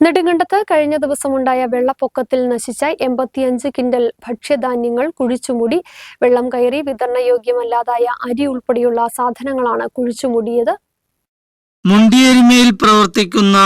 നെടുങ്കണ്ടത്ത് കഴിഞ്ഞ ദിവസമുണ്ടായ വെള്ളപ്പൊക്കത്തിൽ നശിച്ച എൺപത്തിയഞ്ച് കിൻഡൽ ഭക്ഷ്യധാന്യങ്ങൾ കുഴിച്ചുമൂടി. വെള്ളം കയറി വിതരണയോഗ്യമല്ലാതായ അരി ഉൾപ്പെടെയുള്ള സാധനങ്ങളാണ് കുഴിച്ചുമൂടിയത്. മുണ്ടിയരിമയിൽ പ്രവർത്തിക്കുന്ന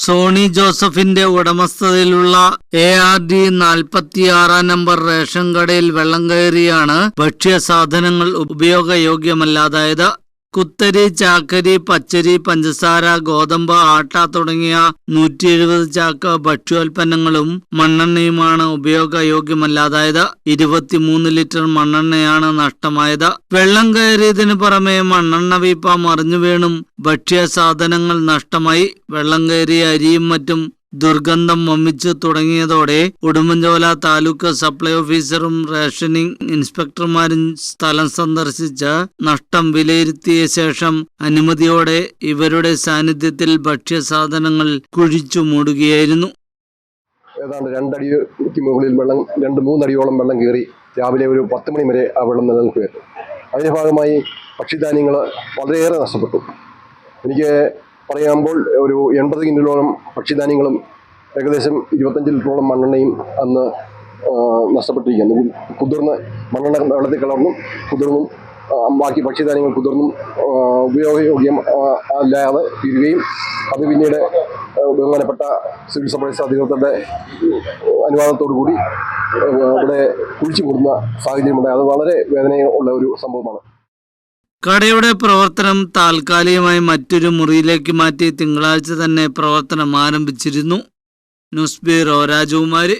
സോണി ജോസഫിന്റെ ഉടമസ്ഥതയിലുള്ള എ ആർ ഡി നാൽപ്പത്തിയാറാം നമ്പർ റേഷൻ കടയിൽ വെള്ളം കയറിയാണ് ഭക്ഷ്യ സാധനങ്ങൾ ഉപയോഗയോഗ്യമല്ലാതായത്. കുത്തരി ചാക്കരി പച്ചരി പഞ്ചസാര ഗോതമ്പ് ആട്ട തുടങ്ങിയ നൂറ്റി എഴുപത് ചാക്ക ഭക്ഷ്യോൽപ്പന്നങ്ങളും മണ്ണെണ്ണയുമാണ് ഉപയോഗയോഗ്യമല്ലാതായത്. ഇരുപത്തിമൂന്ന് ലിറ്റർ മണ്ണെണ്ണയാണ് നഷ്ടമായത്. വെള്ളം കയറിയതിനു പുറമെ മണ്ണെണ്ണ വീപ്പ മറിഞ്ഞു വീണും ഭക്ഷ്യ സാധനങ്ങൾ നഷ്ടമായി. വെള്ളം കയറിയ അരിയും മറ്റും ദുർഗന്ധം വമിച്ചു തുടങ്ങിയതോടെ ഉടുമ്പൻചോല താലൂക്ക് സപ്ലൈ ഓഫീസറും റേഷനിംഗ് ഇൻസ്പെക്ടർമാരും സ്ഥലം സന്ദർശിച്ച് നഷ്ടം വിലയിരുത്തിയ ശേഷം അനുമതിയോടെ ഇവരുടെ സാന്നിധ്യത്തിൽ ഭക്ഷ്യസാധനങ്ങൾ കുഴിച്ചു മൂടുകയായിരുന്നു. ഏതാണ്ട് രണ്ടടിക്ക് മുകളിൽ വെള്ളം രണ്ട് മൂന്നടിയോളം വെള്ളം കയറി രാവിലെ ഒരു പത്ത് മണി വരെ ആ വെള്ളം നിലനിൽക്കുകയായിരുന്നു അതിന്റെ ഭാഗമായി ഭക്ഷ്യധാന്യങ്ങൾ വളരെയേറെ നഷ്ടപ്പെട്ടു. എനിക്ക് പറയുമ്പോൾ ഒരു എൺപത് കിൻഡലോളം ഭക്ഷ്യധാന്യങ്ങളും ഏകദേശം ഇരുപത്തഞ്ച് ലിറ്ററോളം മണ്ണെണ്ണയും അന്ന് നഷ്ടപ്പെട്ടിരിക്കുകയാണ് കുതിർന്ന് മണ്ണെണ്ണ വെള്ളത്തിൽ കലർന്നും കുതിർന്നും ബാക്കി ഭക്ഷ്യധാന്യങ്ങൾ കുതിർന്നും ഉപയോഗയോഗ്യം അല്ലാതെ തീരുകയും അത് പിന്നീട് ബഹുമാനപ്പെട്ട സിവിൽ സപ്ലൈസ് അധികൃതരുടെ അനുവാദത്തോടു കൂടി അവിടെ കുഴിച്ചു കൂടുന്ന സാഹചര്യമുണ്ടായി. അത് വളരെ വേദനയുള്ള ഒരു സംഭവമാണ്. കടയുടെ പ്രവർത്തനം താൽക്കാലികമായി മറ്റൊരു മുറിയിലേക്ക് മാറ്റി തിങ്കളാഴ്ച തന്നെ പ്രവർത്തനം ആരംഭിച്ചിരുന്നു. ന്യൂസ് ബ്യൂറോ രാജകുമാരി.